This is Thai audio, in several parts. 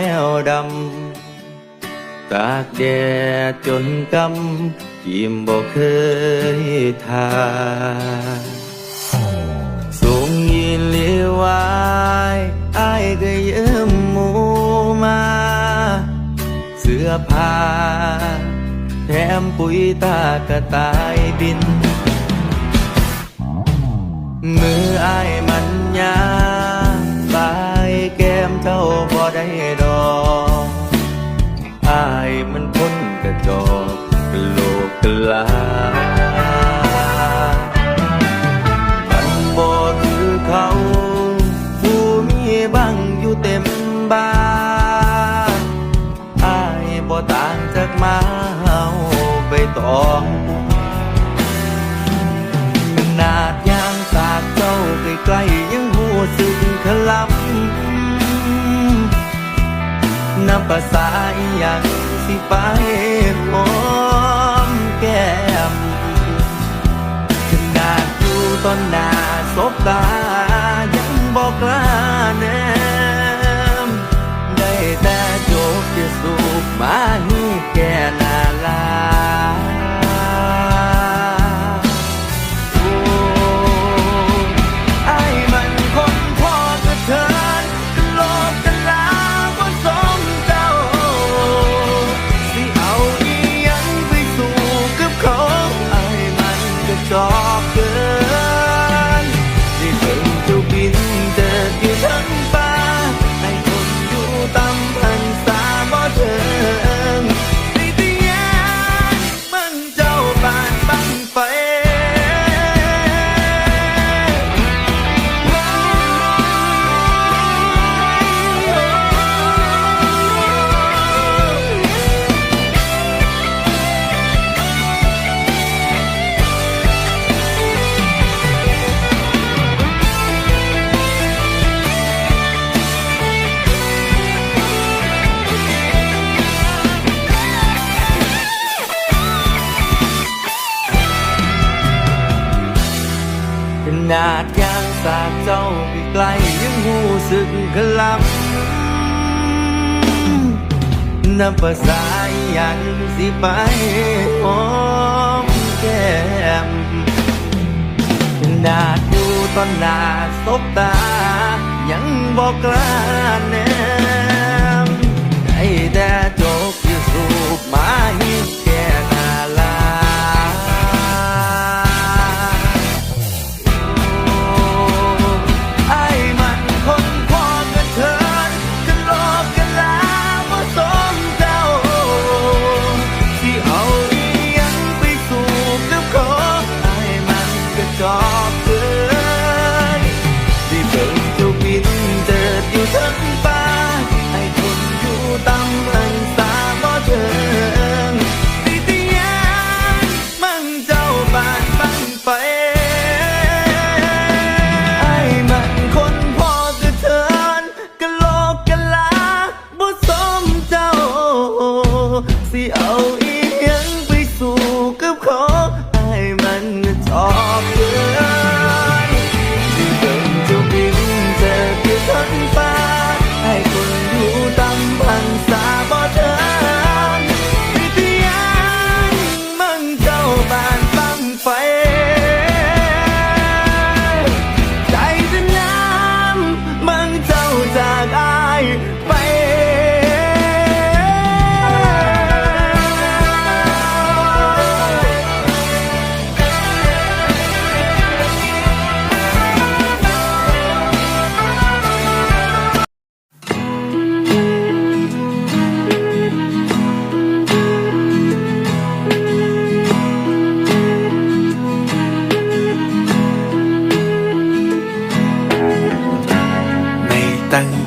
แมวดำ ตากแดดจนกำยิ้มบอกเคยทาส่งยินเลียวไว้อายก็ยืมหมูมา เสื้อผ้าแถมปุ๋ยตากระต่ายบิน มือไอายมันยา ได้ดอกอายมันพ้นกระจอกกะโลกกะลา ภาษาอหย่างสิไปหอมแก้มขนาดอยู่ต้นหน้าศบตา จ นาดยางสากเจ้าใกลยังหูสึกขลับนับภาษาอหย่างสิไปหอมแก้มนาดอยู่ตอนหน้าสบตา ยังบอกกล้าแนมได้แต่จกอยู่สูบม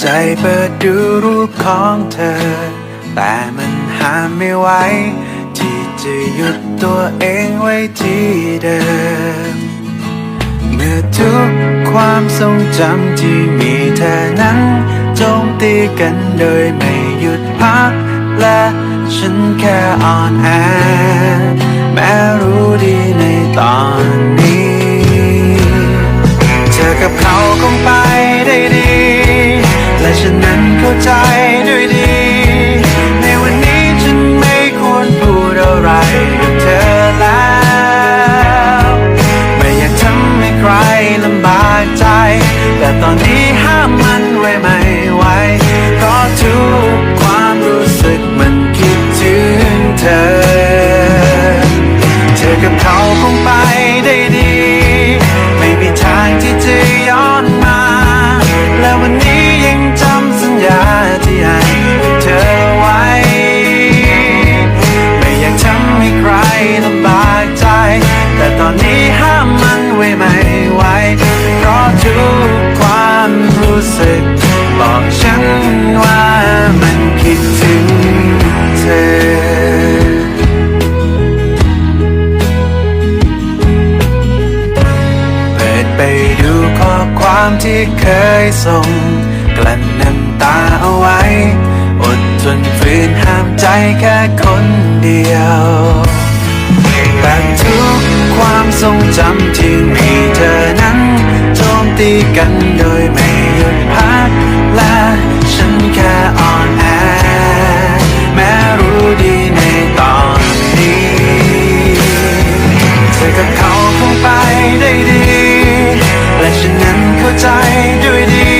ใจเปิดดูรูปของเธอ แต่มันห้ามไม่ไหวที่จะหยุดตัวเองไว้ที่เดิม เมื่อทุกความทรงจำที่มีเธอนั้นโจมตีกันโดยไม่หยุดพัก และฉันแค่อ่อนแอแม้รู้ดีในตอนนี้ ฉันนั้นเข้าใจ ส่ง กลั้นน้ำตาเอาไว้ อดทนฝืนห้ามใจแค่คนเดียวแต่ทุกความทรงจำที่มีเธอนั้นโจมตีกันโดยไม่หยุดพัก และฉันแค่อ่อนแอ แม้รู้ดีในตอนนี้ เธอกับเขาคงไปได้ดี และฉันนั้นเข้าใจด้วยดี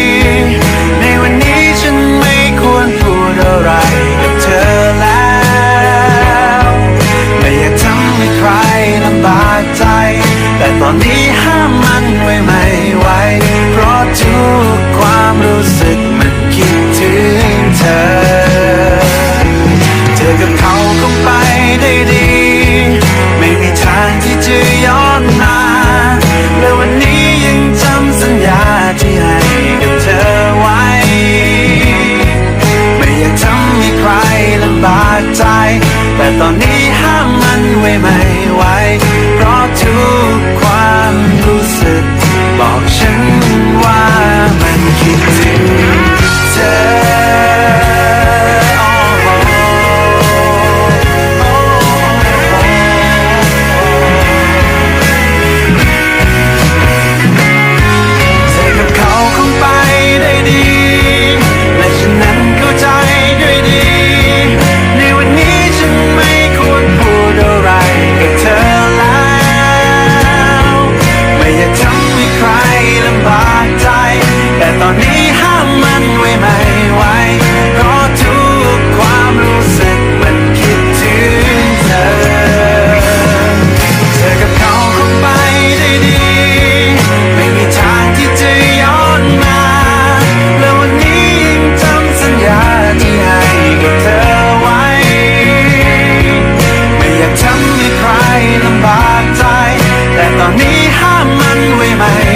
มันไว้ไม่ไหม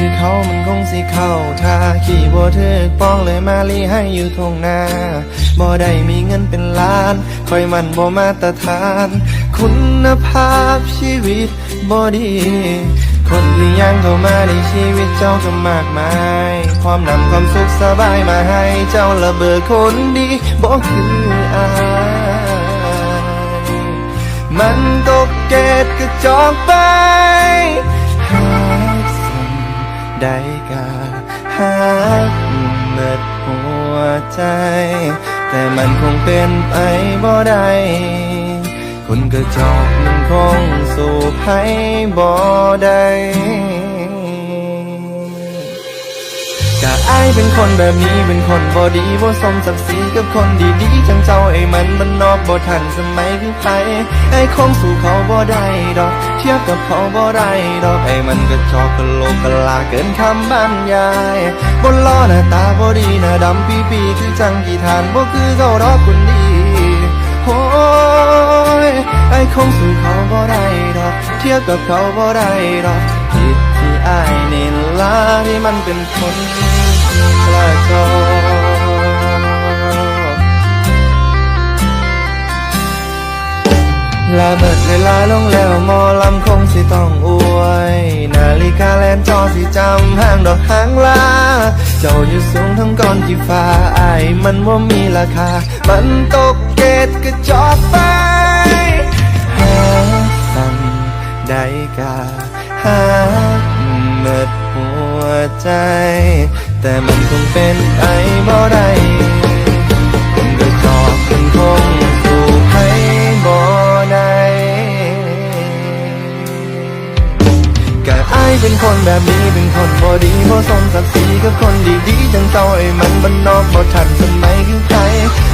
คือเขามันคงสิเข้าท่าขี่บ่ถึกป้องเลยมาลีให้อยู่ทงนาบ่ได้มีเงินเป็นล้าน คอยมันบ่มาตรฐาน คุณภาพชีวิตบ่ดีคนที่ยังเข้ามาในชีวิตเจ้าก็มากมาย ความนำความสุขสบายมาให้เจ้าระเบิดคนดีบ่คืออายมันตกเกตกระจอกไป ได้กาหากเบิดหัวใจ แต่มันคงเป็นไปบ่ได้คนกระจอกมันคงสู่ให้บ่ได้ายเป็นคนแบบนี้เป็นคนบอดีบ่สมศักดิ์ศรีกับคนดีๆจังเจ้าไอ้มันมันนอกบ่ทันสมัยคือไผไอ้คงสู่เขาบ่ได้ดอก เทียบกับเขาบ่ได้ดอกไอ้มันก็จอกกะโลกกะลาเกินคำบรรยายบนล้อหน้าตาบ่ดีหน้าดำปีปีคือจังกี่ทานบ่คือเขาดอกคนดีโอ้ยไอ้คงสู่เขาบ่ได้ดอก เทียบกับเขาบ่ได้ดอก อายนี่ล่ะที่มันเป็นคนกระจอกลาเบิดเวลาลงแล้วมอลำคงสิต้องอวย นาฬิกาแลนจอสิจำห้างดอกหางลา เจ้าอยู่สูงทั้งก้อนที่ฟ้าอายมันว่ามีราคา มันตกเกตกระจอกไปหาสั่งได้กาหา ใจ แต่มันคงเป็นไปบ่ได้ เป็นคนแบบนี้เป็นคนบ่ดีบ่สมศักดิ์ศรีกับคนดีๆจังเจ้าไอ้มันบ้านนอกบ่ทันสมัยคือใคร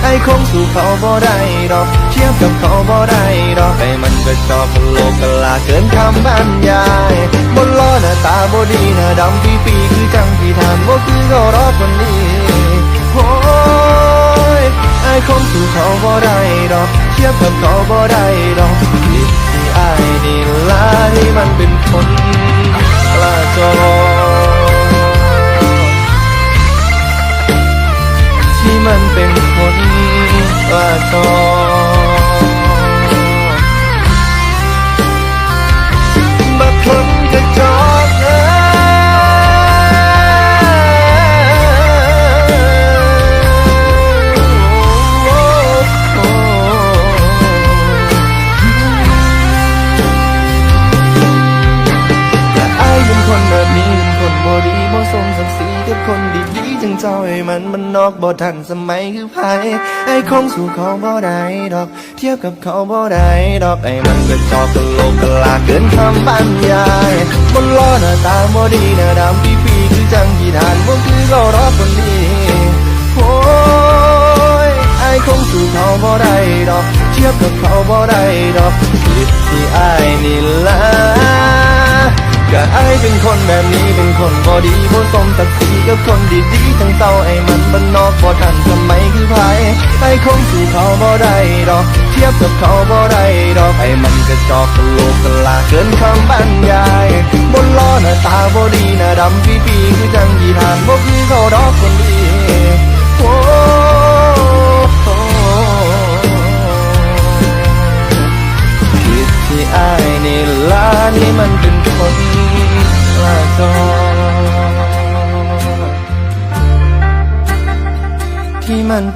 ไอ้คงสู่เขาบ่ได้ดอกเทียบกับเขาบ่ได้ดอกไอ้มันก็จอกโลกกะลาเกินคำบรรยายบนล้อหน้าตาบ่ดีหน้าดำปีปีคือจังที่ทานบ่คือเขารอคนนี้โอ้ยไอ้คงสู่เขาบ่ได้ดอกเทียบกับเขาบ่ได้ดอกผิดที่ไอ้ายนี่ละที่มันเป็นคน ที่มันเป็นคนว่าจอ อกบ่ทันสมัยคือไผไอ้คงสู่เขาบ่ได้ดอก เทียบกับเขาบ่ได้ดอกไอ้มันก็จอกกะโหลกกลาเกินคำบรรยายบนล้อหน้าตาบ่ดีหน้าดำปีปีๆคือจังที่ทานบ่คือเขารอคนดีโอ้ยไอ้คงสู่เขาบ่ได้ดอก เทียบกับเขาบ่ได้ดอกผิดที่ไอ้นี่ละ ก็ไอเป็นคนแบบนี้เป็นคนบอดีบ่สมศักดิ์ศรีกับคนดีๆทั้งเต้าไอ้มันบ้านนอกบอทันสมัยคือไผไอ้คงสู่เขาบ่ได้ดอก เทียบกับเขาบ่ได้ดอกไอ้มันกระจอกกะโหลกกะลาเกินคำบรรยายบนล้อหน้าตาบอดีหน้าดำปีปีคือจังยีทานบ่คือเขาดอกคน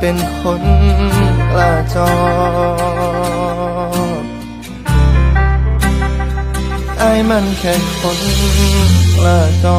เป็นคนละจอไอ้มันแค่คนละจอ